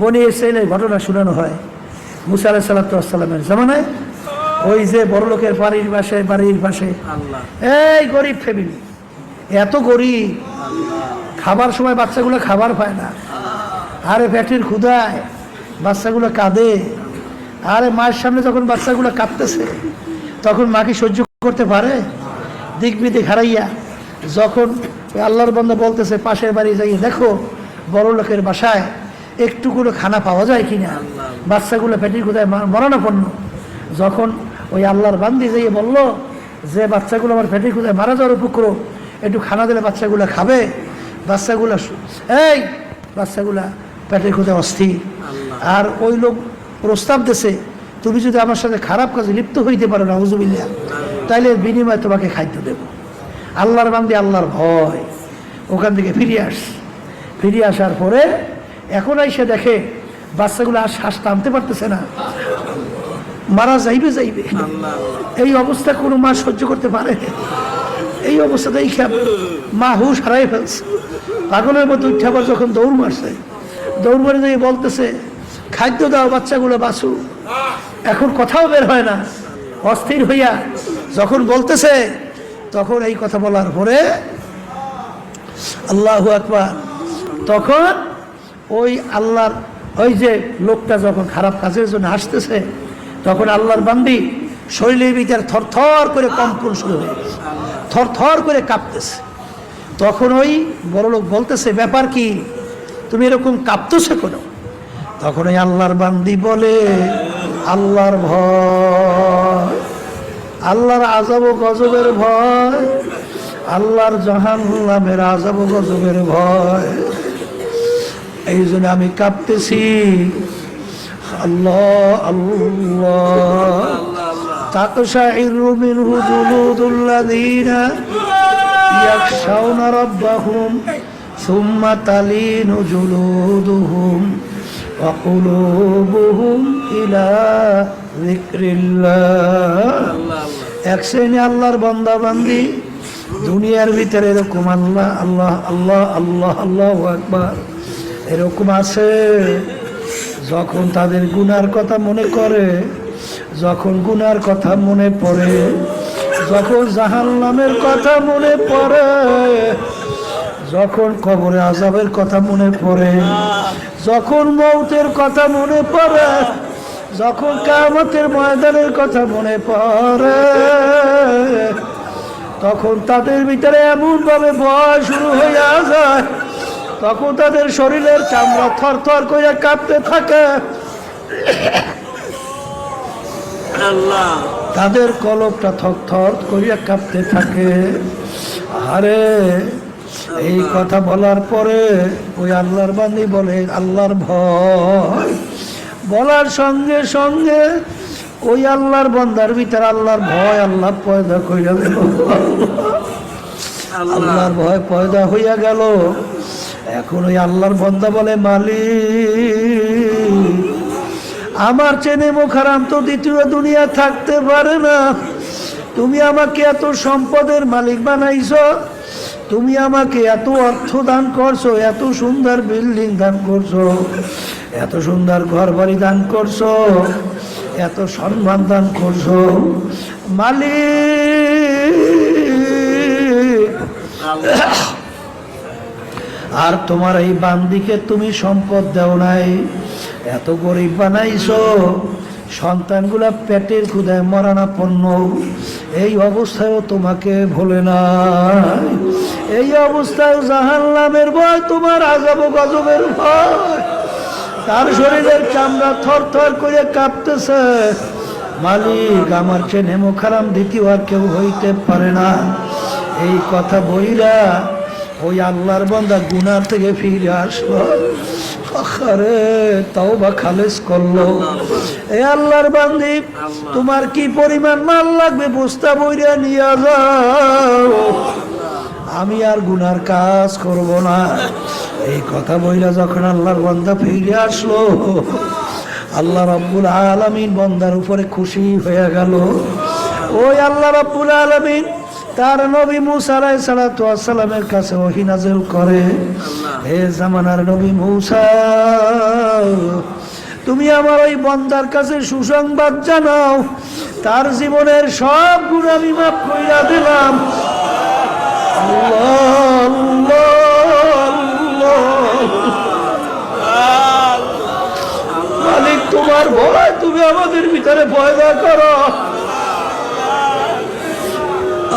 বনি ইসরায়েলের ঘটনা শোনানো হয়। মুসা আলাহ সাল্লাতামের জামানায়। ওই যে বড় লোকের বাড়ির পাশে বাড়ির পাশে। এই গরিব ফ্যামিলি এত গরিব। খাবার সময় বাচ্চাগুলো খাবার পায় না। আরে পেটের ক্ষুদায় বাচ্চাগুলো কাঁদে। আরে মায়ের সামনে যখন বাচ্চাগুলো কাঁদতেছে তখন মাকে সহ্য করতে পারে? দিক বিদিক হারাইয়া যখন আল্লাহর বন্ধ বলতেছে পাশের বাড়ি যাই দেখো বড় লোকের বাসায় একটু করে খানা পাওয়া যায় কিনা? বাচ্চাগুলো পেটের ক্ষুদায় মরণাপন্ন। যখন ওই আল্লাহর বান্দি যাইয়ে বলল যে বাচ্চাগুলো আমার পেটের ক্ষুদায় মারা যাওয়ার উপক্রম একটু খানা দিলে বাচ্চাগুলো খাবে? বাচ্চাগুলো এই বাচ্চাগুলা পেটের ক্ষুদায় অস্থির। আর ওই লোক প্রস্তাব দেশে তুমি যদি আমার সাথে খারাপ কাজে লিপ্ত হইতে পারো না হুজুবিল্লা তাইলে বিনিময়ে তোমাকে খাদ্য দেব। আল্লাহর বান্দি আল্লাহর ভয়। ওখান থেকে ফিরে আস। ফিরে আসার পরে এখন এসে দেখে বাচ্চাগুলো আর শ্বাস টানতে পারতেছে না। মারা যাইবে যাইবে। এই অবস্থা কোনো মা সহ্য করতে পারে। এই অবস্থাতে এই খেপ মা হুশ হারাই ফেলছে। পাগলের মতো উঠে আবার যখন দৌড় মারছে দৌড় মারে দিয়ে বলতেছে খাদ্য দাও বাচ্চাগুলো বাসু এখন কথাও বের হয় না। অস্থির হইয়া যখন বলতেছে তখন এই কথা বলার পরে আল্লাহ আকবার তখন ওই আল্লাহর, ওই যে লোকটা যখন খারাপ কাজের জন্য আসতেছে, তখন আল্লাহর বান্দি শরীরের ভিতরে থরথর করে কম্পন শুরু হয়ে গেছে। থরথর করে কাঁপতেছে। তখন ওই বড় লোক বলতেছে, ব্যাপার কি? তুমি এরকম কাঁপতেছে কেন? তখন ওই আল্লাহর বান্দি বলে, আল্লাহর ভয়, আল্লাহর আজাব গজবের ভয়, আল্লাহর জাহান্নামের আজাব গজবের ভয় এই জন্য আমি কাঁপতেছি। আল্লাহ আল্লাহ। ইলা যিকরিল্লাহ। এক বান্দি দুনিয়ার ভিতরে এরকম আল্লাহ আল্লাহ আল্লাহ আল্লাহ আল্লাহ একবার এরকম আছে, যখন তাদের গুনার কথা মনে করে, যখন গুনার কথা মনে পড়ে, যখন জাহান্নামের কথা মনে পড়ে, যখন কবরে আজাবের কথা মনে পড়ে, যখন মৌতের কথা মনে পড়ে, যখন কামতের ময়দানের কথা মনে পড়ে, তখন তাদের ভিতরে এমনভাবে ভয় শুরু হয়ে যায় তখন তাদের শরীরের চামড়া থর থর করে কাঁপতে থাকে। আল্লাহ। তাদের কলপটা থর থর করিয়া কাঁপতে থাকে। আরে এই কথা বলার পরে ওই আল্লাহর বান্দি বলে আল্লাহর ভয়। বলার সঙ্গে সঙ্গে ওই আল্লাহর বন্দার ভিতরে আল্লাহর ভয় আল্লাহ পয়দা করিয়া গেল আল্লাহর ভয় পয়দা হইয়া গেল। এখন ওই আল্লাহর বন্দা বলে, মালিক, আমার চেনে মুখারাম তো দ্বিতীয় দুনিয়া থাকতে পারে না। তুমি আমাকে এত সম্পদের মালিক বানাইছ, তুমি আমাকে এত অর্থ দান করছ, এত সুন্দর বিল্ডিং দান করছ, এত সুন্দর ঘর বাড়ি দান করছ, এত সম্মান দান করছ। মালিক আর তোমার এই বান্দিকে তুমি সম্পদ দাও নাই। এত গরিব বানাইছো। সন্তানগুলা পেটের ক্ষুদায় মরানাপন্ন এই অবস্থায়ও তোমাকে ভোলে না এই অবস্থায় জাহান্নামের ভয়, তোমার আজাব গজবের ভয়। তার শরীরের চামড়া থর থর করে কাঁপতেছে। মালিক, আমার চেয়ে নেমো খারাম দ্বিতীয় আর কেউ হইতে পারে না। এই কথা বইরা ওই আল্লাহর বন্দা গুনার থেকে ফিরে আসলো। আরে তাও বা খালেস করল। এই আল্লাহর বান্দি, তোমার কি পরিমাণ মাল লাগবে বস্তা বইরা নিয়ে যাও। আমি আর গুনার কাজ করব না। এই কথা বইলা যখন আল্লাহর বন্দা ফিরে আসলো, আল্লাহ রাব্বুল আলামিন বন্দার উপরে খুশি হয়ে গেল। ওই আল্লাহ রাব্বুল আলামিন তার নবী মুসা আলাইহিস সালাতু ওয়াস সালামের কাছে ওহী নাযিল করে। হে জামানার নবী মুসা তুমি আমার ওই বন্দার কাছে সুসংবাদ জানাও। তার জীবনের সব গুণ আমি মাফ কইরা দিলাম। মালিক তোমার ভয় তুমি আমাদের ভিতরে পয়দা করো।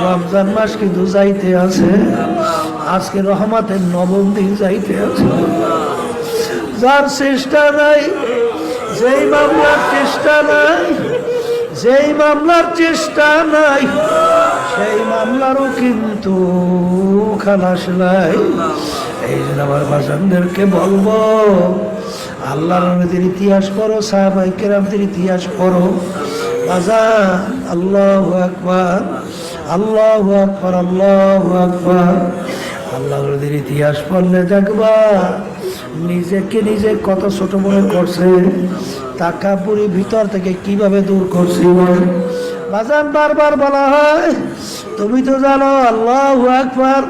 রমজান মাস কিন্তু যাইতে আছে। আজকে রহমাতের নবম দিন যাইতে আছে। যার চেষ্টা নাই, যেই মামলার চেষ্টা নাই, যেই মামলার চেষ্টা নাই, সেই মামলারও কিন্তু খালাস নাই। এই জন্য আমার বাসানদেরকে বলব আল্লাহ নবীদের ইতিহাস পড়ো সাহাবাই কেরামদের ইতিহাস পড়ো। বাজান, আল্লাহ আকবার। আল্লাহ আকবার আল্লাহ আকবার। আল্লাহ নবীদের ইতিহাস পড়লে দেখবা, নিজেকে নিজে কত ছোট মনে করছে তাকাপুরি ভিতর থেকে কীভাবে দূর করছি বাজান বারবার বলা হয়, তুমি তো জানো আল্লাহ আকবার,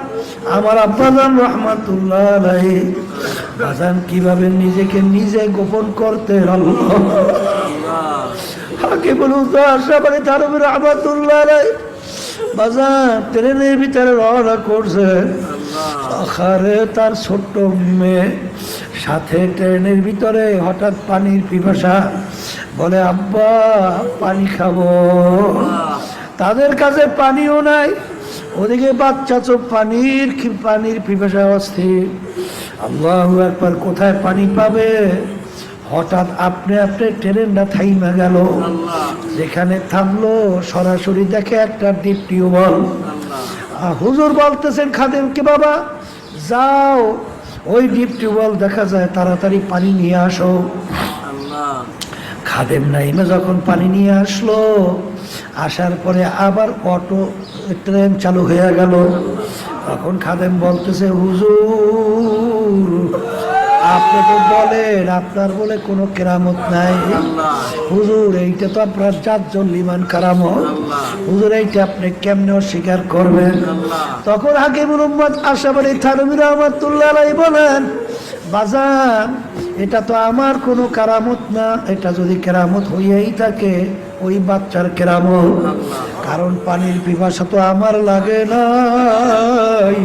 আমার আব্বাজান রহমাতুল্লাহ আলাইহি। বাজান, কীভাবে নিজেকে নিজে গোপন করতে আল্লাহ? হাকে বলুন তো আশরাফ আলী থানবী রহমাতুল্লাহ আলাইহি। বাজান ট্রেনের ভিতরে রওনা করছে। আখারে তার ছোট্ট মেয়ে সাথে ট্রেনের ভিতরে হঠাৎ পানির পিপাসা। বলে আব্বা পানি খাব। তাদের কাছে পানিও নাই। ওদিকে বাচ্চা চোখ পানির কি- পানির পিপাসা অস্থির। আল্লাহ একবার কোথায় পানি পাবে? হঠাৎ আপনি আপনি ট্রেনটা থাইমা গেল। যেখানে থামলো সরাসরি দেখে একটা ডিপ টিউবওয়েল হুজুর বলতেছেন খাদেমকে বাবা? যাও। ওই ডিপ টিউবওয়েল দেখা যায় তাড়াতাড়ি পানি নিয়ে আসো। খাদেম নাইমে যখন পানি নিয়ে আসলো আসার পরে আবার অটো ট্রেন চালু হয়ে গেল। তখন খাদেম বলতেছে হুজুর আপনি তো বলেন আপনার বলে কোনো কেরামত নাই। হুজুর এইটা তো আপনার চারজন লিমান কারামত। হুজুর এইটা আপনি কেমনে অস্বীকার করবেন? তখন হাকিম মোহাম্মদ আশাবাড়ি থানবী রহমতুল্লাহ বলেন বাজান এটা তো আমার কোনো কেরামত না এটা যদি কেরামত হইয়াই থাকে ওই বাচ্চার কেরামত। কারণ পানির পিপাসা তো আমার লাগে নাই।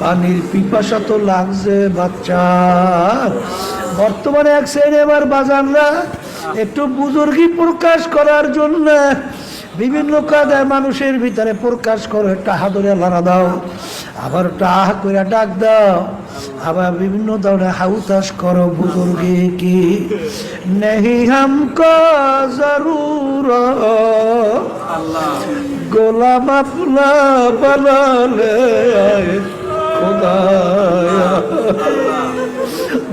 পানির পিপাসা তো লাগছে বাচ্চা। বর্তমানে এক শ্রেণি এবার বাজানরা একটু বুজুর্গি প্রকাশ করার জন্য বিভিন্ন কাজে মানুষের ভিতরে প্রকাশ করো একটা হাদরে লাড়া দাও আবার একটা আহ করে ডাক দাও আবার বিভিন্ন ধরনের হাউতাস করো বুজুর্গে কি? নেহি হামকো জরুর। গোলাম আপনা বানালে খুদায়া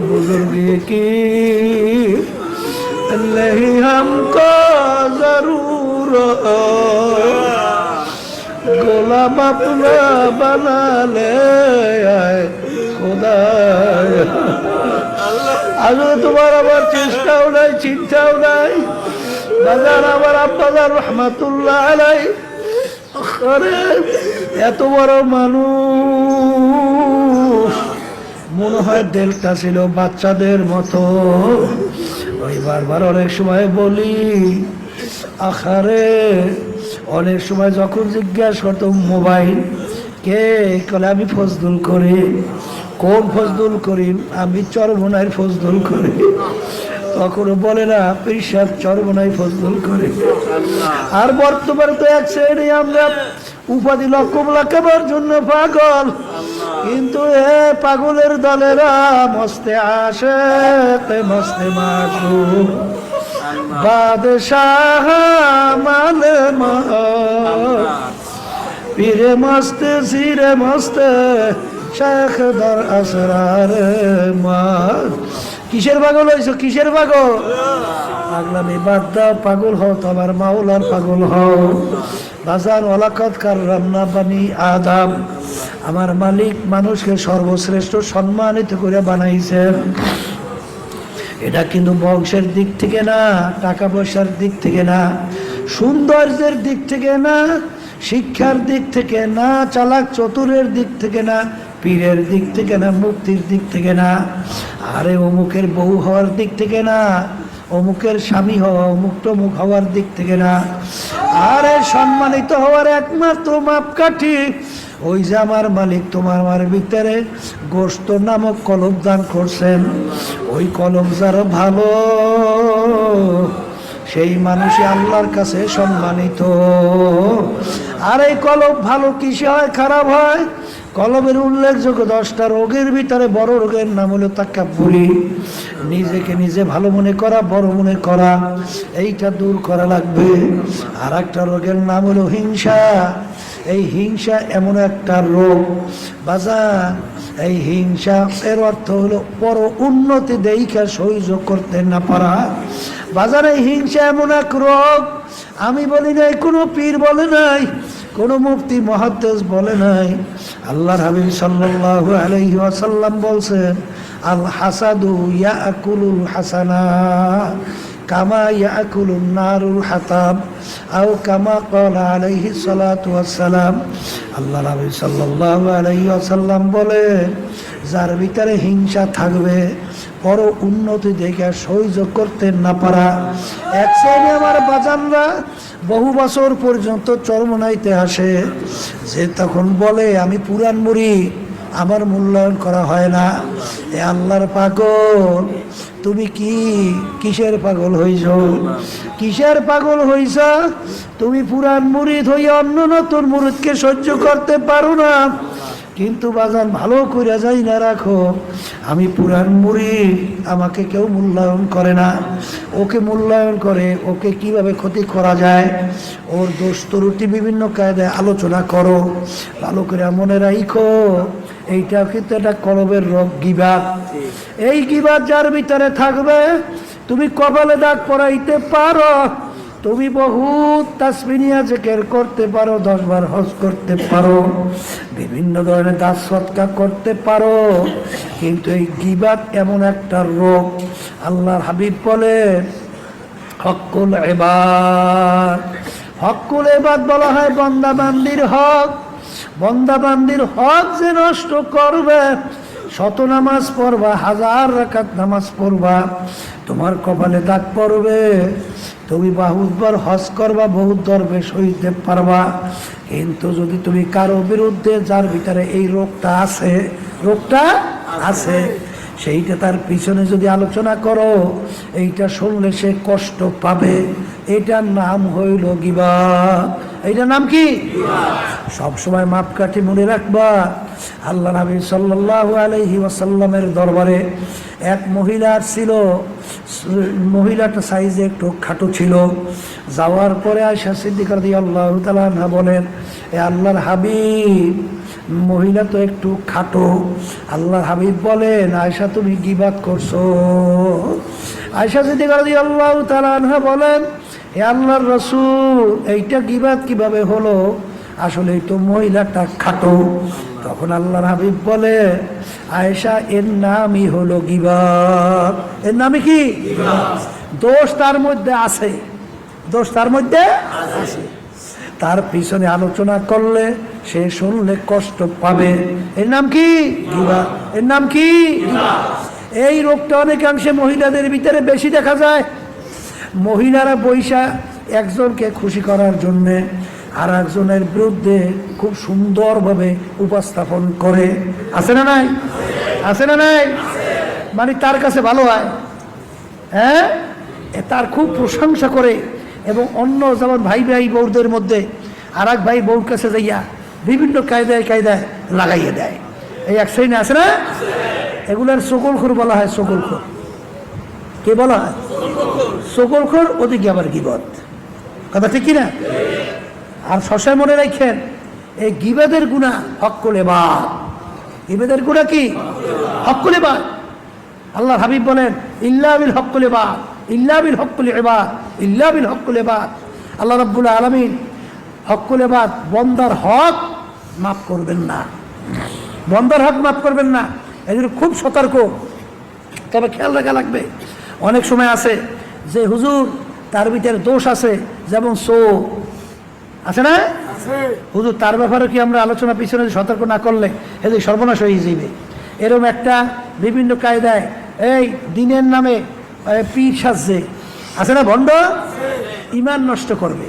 बुजुर्ग की नहीं हमको जरूर গোলাম আপনা বানালে আয় খোদা আসলে তোমার আমার চেষ্টাও নাই চিন্তাও নাই বাজার আমার আব্বাজার রহমাতুল্লাহ আলাই আরে এত বড় মানুষ। মনে হয় দেলটা ছিল বাচ্চাদের মতো। ওই বারবার অনেক সময় বলি, আখারে। অনেক সময় যখন জিজ্ঞাসা করতো, মোবাইল? কে? কলে, আমি ফজদুল করি কোন ফজদুল করি আমি চরমনায় ফজদুল করি তখন বলে না, পেশাব চরমনায় ফজদুল করে। আর বর্তমানে তো এক শ্রেণি আমরা উপাধি লক্ষম লাগাবার জন্য পাগল। কিন্তু এ পাগলের দলেরা মস্তে আসে মস্তে মাসু বাদশাহ মালে পীরে মস্তে, সিরে মস্তে, শেখ দর আসরার মা কিসের পাগল হয়েছ? কিসের পাগল? পাগলামি বাদ দাও, পাগল হও তো আমার মাওলার পাগল হও। বাজার ওলাকত কার রান্না বানি আদাম। আমার মালিক মানুষকে সর্বশ্রেষ্ঠ সম্মানিত করে বানাইছেন। এটা কিন্তু বংশের দিক থেকে না, টাকা পয়সার দিক থেকে না, সৌন্দর্যের দিক থেকে না, শিক্ষার দিক থেকে না, চালাক চতুরের দিক থেকে না পীরের দিক থেকে না, মুক্তির দিক থেকে না, আরে অমুকের বউ হওয়ার দিক থেকে না, অমুকের স্বামী হওয়া, অমুক টমুক হওয়ার দিক থেকে না। আরে সম্মানিত হওয়ার একমাত্র মাপকাঠি, ওই যে আমার মালিক তোমার আমার ভিতরে গোস্ত নামক কলম দান করছেন। ওই কলম যারা ভালো, সেই মানুষই আল্লাহর কাছে সম্মানিত। আর এই কলম ভালো কিসে হয়, খারাপ হয়? কলমের উল্লেখযোগ্য দশটা রোগের ভিতরে বড় রোগের নাম হলো তাক্কাবুরি নিজেকে নিজে ভালো মনে করা, বড় মনে করা, এইটা দূর করা লাগবে। আর একটা রোগের নাম হলো হিংসা। এই হিংসা এমন একটা রোগ। বাজার এই হিংসা এর অর্থ হলো বড় উন্নতি দেখা সহ্য করতে না পারা। বাজারে হিংসা এমন এক রোগ। আমি বলি নাই, কোনো পীর বলে নাই কোনো মুফতি, মহাদ্দেশ বলে নাই। আল্লাহর হাবিব সাল্লাল্লাহু আলাইহি ওয়াসাল্লাম বলছেন, আল হাসাদু ইয়াকুলুল হাসানা। কামা ইয়াকুলুন নারুল হাতাব, আও কামা ক্বালা আলাইহি ওয়াসসালাম। আল্লাহ নবী সাল্লাল্লাহু আলাইহি ওয়াসাল্লাম বলেন যার ভিতরে হিংসা থাকবে, বড় উন্নতি দেখে সহ্য করতে না পারা। এক শ্রেণি আমার বাজানরা বহু বছর পর্যন্ত চরমনাইতে আসে, যে তখন বলে, আমি পুরান মুড়ি, আমার মূল্যায়ন করা হয় না। এ আল্লাহর পাগল তুমি কি কিসের পাগল হইছ? কিসের পাগল হইছ? তুমি পুরান মুড়িদ হইয়া অন্য নতুন মুরিদকে সহ্য করতে পারো না। কিন্তু বাজান, ভালো করে যাই না রাখো। আমি পুরান মুড়ি আমাকে কেউ মূল্যায়ন করে না। ওকে মূল্যায়ন করে, ওকে কীভাবে ক্ষতি করা যায়? ওর দোষ ত্রুটি বিভিন্ন কায়দায় আলোচনা করো। ভালো করে মনে রাখো এইটা কিন্তু একটা কলবের রোগ, গিবাদ। এই গিবাদ যার ভিতরে থাকবে, তুমি কপালে দাগ পরাইতে পারো, তুমি বহুত তাসমিনিয়া জেকের করতে পারো, দশবার হজ করতে পারো, বিভিন্ন ধরনের দাস সৎকার করতে পারো। কিন্তু এই গিবাদ এমন একটা রোগ, আল্লাহর হাবিব বলে হকুল এবার হকুল এবাদ বলা হয় বন্দা বান্দির হক। বন্দা বান্দির হক যে নষ্ট করবে, শত নামাজ পড়বা, হাজার রাকাত নামাজ পড়বা, তোমার কপালে দাগ পড়বে। তুমি বহুতবার হজ করবা, বহুত দরবে সইতে পারবা। কিন্তু যদি তুমি কারও বিরুদ্ধে, যার ভিতরে এই রোগটা আছে রোগটা আছে, সেইটা তার পিছনে যদি আলোচনা করো, এইটা শুনলে সে কষ্ট পাবে। এটার নাম হইল গিবা এইটার নাম কি? সব সময় মাপকাঠি মনে রাখবা। আল্লাহ নবী সাল্লাল্লাহু আলাইহি ওয়াসাল্লামের দরবারে এক মহিলার ছিল, মহিলাটা সাইজে একটু খাটো ছিল। যাওয়ার পরে আয়সা সিদ্দিক রাদিয়াল্লাহু তাআলা আনহা বলেন, এ আল্লাহর হাবিব, মহিলা তো একটু খাটো। আল্লাহর হাবিব বলেন আয়সা তুমি কি গিবাদ করছ? আয়সা সিদ্দিক রাদিয়াল্লাহু তাআলা আনহা বলেন হে আল্লাহর রসুল, এইটা গিবাদ কীভাবে হলো? আসলে এই তো মহিলাটা খাটো। তখন আল্লাহর হাবিব বলে, আয়েশা, এর নামই হলো গিবাদ। এর নামই কি? দোষ তার মধ্যে আছে। দোষ তার মধ্যে আছে। তার পিছনে আলোচনা করলে সে শুনলে কষ্ট পাবে। এর নাম কি? গিবাদ। এর নাম কি? এই রোগটা অনেকাংশে মহিলাদের ভিতরে বেশি দেখা যায়। মহিলারা বৈশা একজনকে খুশি করার জন্যে আর একজনের বিরুদ্ধে খুব সুন্দরভাবে উপস্থাপন করে। আছে না নাই? আছে না নাই? মানে তার কাছে ভালো হয়। হ্যাঁ? তার খুব প্রশংসা করে এবং অন্য যেমন ভাই ভাই বউদের মধ্যে আর এক ভাই বউর কাছে যাইয়া বিভিন্ন কায়দায় কায়দায় লাগাইয়ে দেয়। এই এক শ্রেণি আছে না? এগুলোর সকলখুর বলা হয় সকলখুর। কে বলা হয়? সকলখোর ওদিকে আবার গিবত। কথা ঠিক কিনা? আর শশায় মনে রাখেন, এই গিবেদের গুণা হকলে বা গিবেদের গুণা কি? হকলে বা আল্লাহ হাবিব বলেন, ইল্লা বিল হকলে বা ইল্লা বিল হকুল এবাদ ইল্লা বিল হকুল এবাদ আল্লাহ রাব্বুল আলমিন হকুল এবাদ বন্দার হক মাফ করবেন না। বন্দার হক মাফ করবেন না। এই খুব সতর্ক। তবে খেয়াল রাখা লাগবে। অনেক সময় আছে যে হুজুর তার ভিতরে দোষ আছে যেমন সো। আছে না? হুজুর তার ব্যাপারে কি আমরা আলোচনা পিছনে সতর্ক না করলে এদের সর্বনাশ হয়ে যাবে? এরকম একটা বিভিন্ন কায়দায় এই দিনের নামে পীর সাজছে। আছে না ভণ্ড ইমান নষ্ট করবে।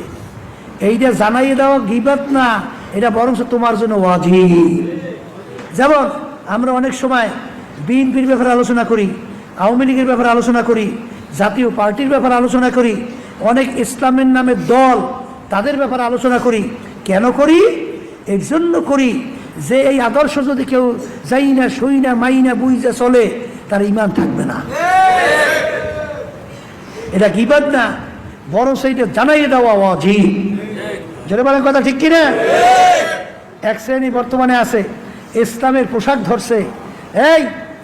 এইটা জানাইয়ে দেওয়া গিবাত না এটা বরঞ্চ তোমার জন্য ওয়াজিব। যেমন আমরা অনেক সময় বিএনপির ব্যাপারে আলোচনা করি আওয়ামী লীগের ব্যাপারে আলোচনা করি জাতীয় পার্টির ব্যাপারে আলোচনা করি, অনেক ইসলামের নামে দল তাদের ব্যাপারে আলোচনা করি। কেন করি? এর জন্য করি যে এই আদর্শ যদি কেউ যাই না সই না মাই না বুঝে চলে, তার ইমান থাকবে না। এটা গিবাদ না বড় সেইটা জানাই দেওয়া অজি জোরে বলেন কথা ঠিক কিনা? এক শ্রেণি বর্তমানে আছে, ইসলামের পোশাক ধরছে, এই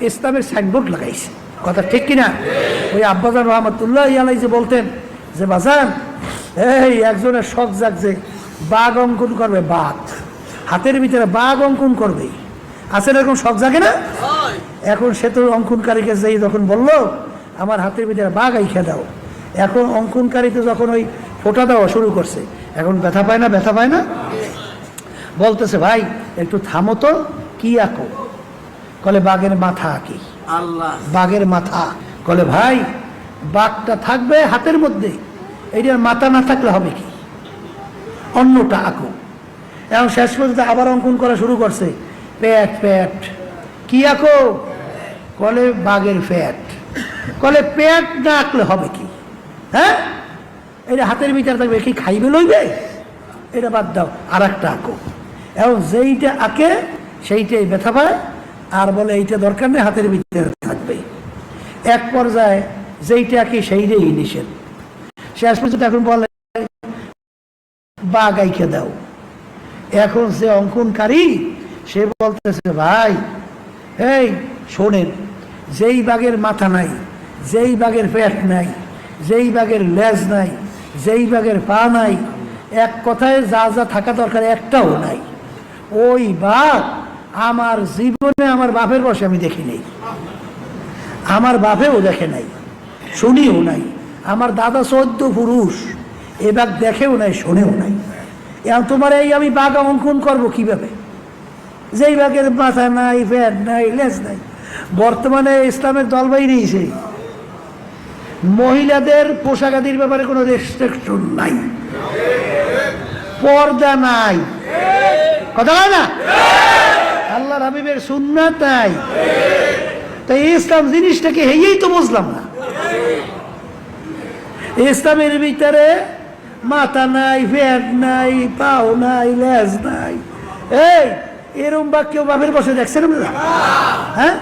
ইসলামের সাইনবোর্ড লাগাইছে। কথা ঠিক কিনা? ওই আব্বাজান রহমতুল্লাহ আলাই যে বলতেন যে, বাজান, এই একজনের শখ জাগছে বাঘ অঙ্কন করবে, বাঘ। হাতের ভিতরে বাঘ অঙ্কন করবে আছে এরকম শখ জাগে না? এখন সে তো অঙ্কনকারীকে যেই যখন বলল, আমার হাতের ভিতরে বাঘ, আইখা দাও। এখন অঙ্কনকারীতে যখন ওই ফোটা দেওয়া শুরু করছে, এখন ব্যথা পায় না, ব্যথা পায় না? বলতেছে, ভাই, একটু থামো তো, কি আঁকো? কলে, বাঘের মাথা আঁকি। বাঘের মাথা। কলে, ভাই, বাঘটা থাকবে হাতের মধ্যে। এইটার মাথা না থাকলে হবে কি? অন্যটা আঁকো। এখন শেষ পর্যন্ত আবার অঙ্কন করা শুরু করছে। প্যাট প্যাট। কি আঁকো? কলে, বাঘের ফ্যাট। কলে, প্যাট না আঁকলে হবে কি? হ্যাঁ? এটা হাতের ভিতরে থাকবে। কি, খাইবে লইবে? এটা বাদ দাও। আর একটা আঁকো। এবং যেইটা আঁকে, সেইটাই ব্যথা পায়। আর বলে এইটা দরকার নেই, হাতের ভিতরে থাকবে এক পর্যায়ে যেইটা আঁকি সেইটাই নিষেধ। শেষ পর্যন্ত এখন বলে বা গাইকে দাও। এখন সে অঙ্কনকারী, সে বলতেছে, ভাই, এই শোনেন, যেই বাঘের মাথা নাই, যেই বাঘের পেট নাই, যেই বাঘের লেজ নাই, যেই বাঘের পা নাই, এক কথায় যা যা থাকা দরকার একটাও নাই। ওই বাঘ আমার জীবনে আমার বাপের বসে আমি দেখি নেই। আমার বাপেও দেখে নাই, শুনিও নাই। আমার দাদা চোদ্দ পুরুষ, এ বাঘ দেখেও নাই, শোনেও নাই। তোমার এই আমি বাঘ অঙ্কন করব কীভাবে? যেই বাঘের মাথা নাই ফ্যাট নাই, লেজ নাই। বর্তমানে ইসলামের দল বাইরেছে মহিলাদের পোশাকাদির ব্যাপারে কোনো রেস্ট্রিকশন নাই। পর্দা নাই। কথা না? আল্লাহ হাবিবের সুন্নাত নাই তাই ইসলাম জিনিসটাকে হেয়েই তো বুঝলাম না। ইসলামের ভিতরে মাথা নাই, ফ্যাট নাই, পাও নাই, লেজ নাই। এই, এরম বা কেউ বাপের বসে দেখছেন আপনারা? হ্যাঁ?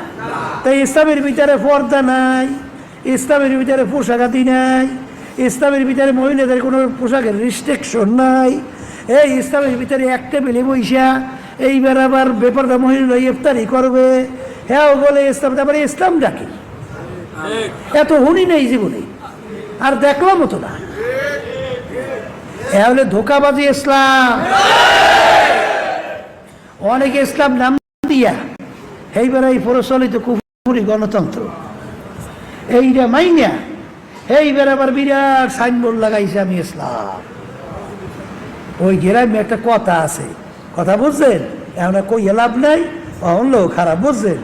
তাই ইসলামের ভিতরে পর্দা নাই, ইসলামের ভিতরে পোশাক পোশাকাতি নাই, ইসলামের ভিতরে মহিলাদের কোনো পোশাকের রিস্ট্রিকশন নাই। এই ইসলামের ভিতরে এক টেবিলে বইসা এইবার আবার বেপরদা মহিলা ইফতারি করবে। হ্যাঁ বলে, ইসলাম তারপরে ইসলাম ডাকি। এত হুনি নেই জীবনে। আর দেখলাম তো না। হ্যাঁ হলে ধোকাবাজি ইসলাম। অনেকে ইসলাম নাম দিয়া, এইবার এই প্রচলিত কুফুরি গণতন্ত্র। এইটা মাইনা, এইবার আবার বিরাট সাইনবোর্ড লাগাইছে আমি ইসলাম। ওই গ্রামে একটা কথা আছে কথা বুঝছেন? আর কই লাভ নাই অহন খারাপ বুঝছেন?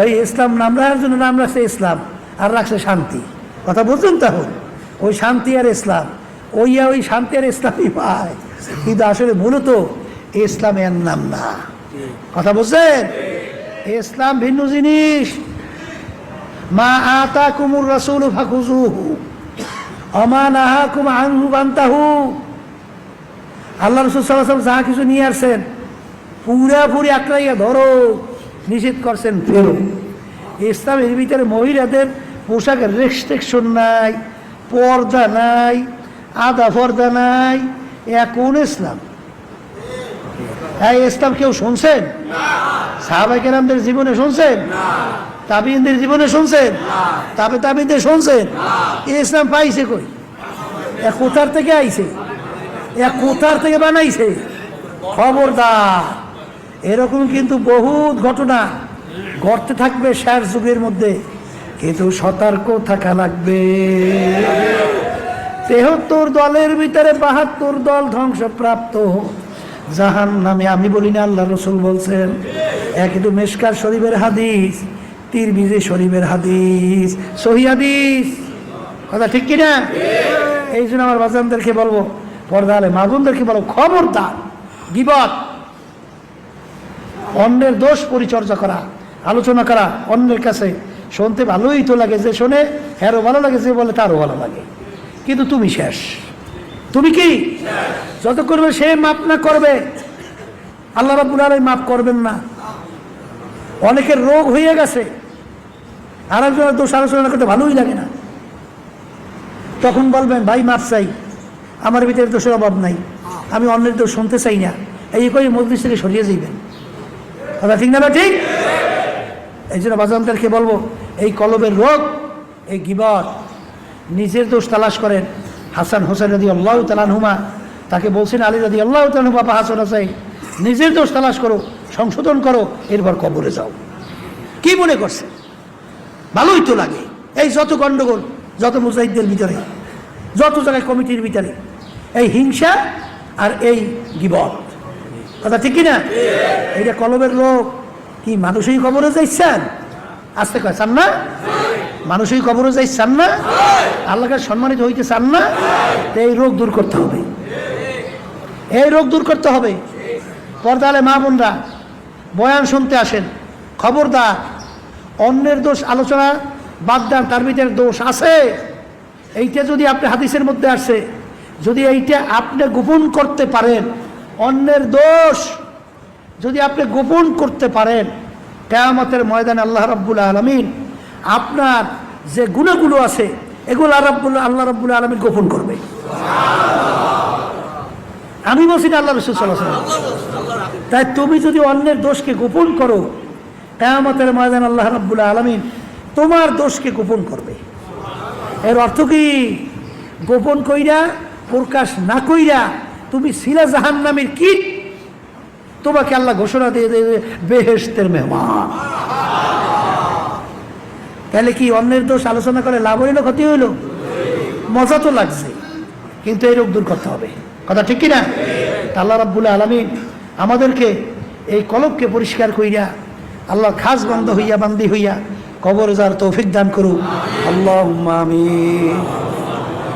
ওই ইসলাম নাম রাখার জন্য নাম রাখছে ইসলাম, আর রাখছে শান্তি। কথা বুঝছেন তখন? ওই শান্তি আর ইসলাম। ওই ওই শান্তি আর ইসলামই পায়। কিন্তু আসলে মূলত ইসলাম এর নাম না। কথা বুঝছেন? ইসলাম ভিন্ন জিনিস। মা আতা কুমুর রসুল ফাকুজুহু অমা নাহা কুম আনহু বান্তাহু আল্লাহ রসুল যাহা কিছু নিয়ে আসছেন পুরাপুরি আঁকড়াইয়া ধরো, নিষেধ করছেন, ফেরো। ইসলামের ভিতরে মহিলাদের পোশাকের রেস্ট্রিকশন নাই, পর্দা নাই আদা পর্দা নাই কোন ইসলাম। হ্যাঁ ইসলাম কেউ শুনছেন? সাহাবাই কেরামদের জীবনে শুনছেন? তাবিনদের জীবনে শুনছেন? তাবে তাবিনদের শুনছেন ইসলাম পাইছে কই? কোথার থেকে আইছে? এ কোথার থেকে বানাইছে। খবরদার। এরকম কিন্তু বহুত ঘটনা। ঘটতে থাকবে শেষ যুগের মধ্যে। কিন্তু সতর্ক থাকা লাগবে। তেহত্তর দলের ভিতরে বাহাত্তর দল ধ্বংসপ্রাপ্ত। জাহান নামে আমি বলি না, আল্লাহ রসুল বলছেন। এক কিন্তু মেশকার শরীফের হাদিস তীর বিজে শরীফের হাদিস। সহি হাদিস। কথা ঠিক কিনা? এই জন্য আমার বাজানদেরকে বলব পর্দা আলে মাগুনদেরকে বলব খবরদার। গিবত অন্যের দোষ পরিচর্যা করা, আলোচনা করা অন্যের কাছে শুনতে ভালোই তো লাগে, যে শোনে হ্যারও ভালো লাগে, যে বলে তারও ভালো লাগে। কিন্তু তুমি শেষ। তুমি কি? যত করবে সে মাপ না করবে, আল্লাহ রাবুল আলাই মাফ করবেন না। অনেকের রোগ হয়ে গেছে আর একজনের দোষ আলোচনা করতে ভালোই লাগে না। তখন বলবেন, ভাই, মাপ চাই। আমার ভিতরে দোষের অভাব নাই। আমি অন্যের দোষ শুনতে চাই না। এই কই মজলিস থেকে সরিয়ে যাইবেন। কথা ঠিক না বা ঠিক? এই জন্য বাজানদেরকে বলব, এই কলবের রোগ, এই গিবত, নিজের দোষ তালাশ করেন হাসান হোসেন রদি আল্লাহ তালানহুমা তাকে বলছেন আলী রদি আল্লাহ তালানহু বাবা হাসান হোসেন, নিজের দোষ তালাশ করো, সংশোধন করো, এরপর কবরে যাও। কি মনে করছে? ভালোই তো লাগে। এই যত গণ্ডগোল যত মুজাহিদদের ভিতরে, যত জায়গায় কমিটির ভিতরে এই হিংসা আর এই গিবত। কথা ঠিক কিনা? এইটা কলবের লোক। কি, মানুষই কবরে যাইছেন? আসতে কয়, চান না? মানুষই কবরে যাই চান না? আল্লাহকে সম্মানিত হইতে চান না? এই রোগ দূর করতে হবে। এই রোগ দূর করতে হবে। পর্দালে মা বোনরা বয়ান শুনতে আসেন। খবরদার। অন্যের দোষ আলোচনা বাদ দেন, তার ভিতরে দোষ আছে। এইটা যদি আপনি হাদিসের মধ্যে আসে যদি এইটা আপনি গোপন করতে পারেন, অন্যের দোষ যদি আপনি গোপন করতে পারেন, কেয়ামতের ময়দানে আল্লাহ রব্বুল আলমিন আপনার যে গুণাগুলো আছে, এগুলো রব্বুল, আল্লাহ রব্বুল আলমিন গোপন করবে। আমি বলছি না আল্লাহ রসুল সাল্লাহ। তাই তুমি যদি অন্যের দোষকে গোপন করো, কেয়ামতের ময়দান আল্লাহ রব্বুল আলমিন তোমার দোষকে গোপন করবে। এর অর্থ কি? গোপন কইরা প্রকাশ না কইরা তুমি শিলা জাহান নামের কীট? তোমাকে আল্লাহ ঘোষণা দিয়ে দেবে বেহেস্তের মেহমান। তাহলে কি অন্যের দোষ আলোচনা করে লাভ হইল, ক্ষতি হইল? মজা তো লাগছে, কিন্তু এই রোগ দূর করতে হবে। কথা ঠিক কিনা? আল্লাহ রাব্বুল আলমিন আমাদেরকে এই কলবকে পরিষ্কার কইরা আল্লাহ খাস বন্ধ হইয়া বান্দি হইয়া কবর যার তৌফিক দান করুক। আল্লাহ আমিন।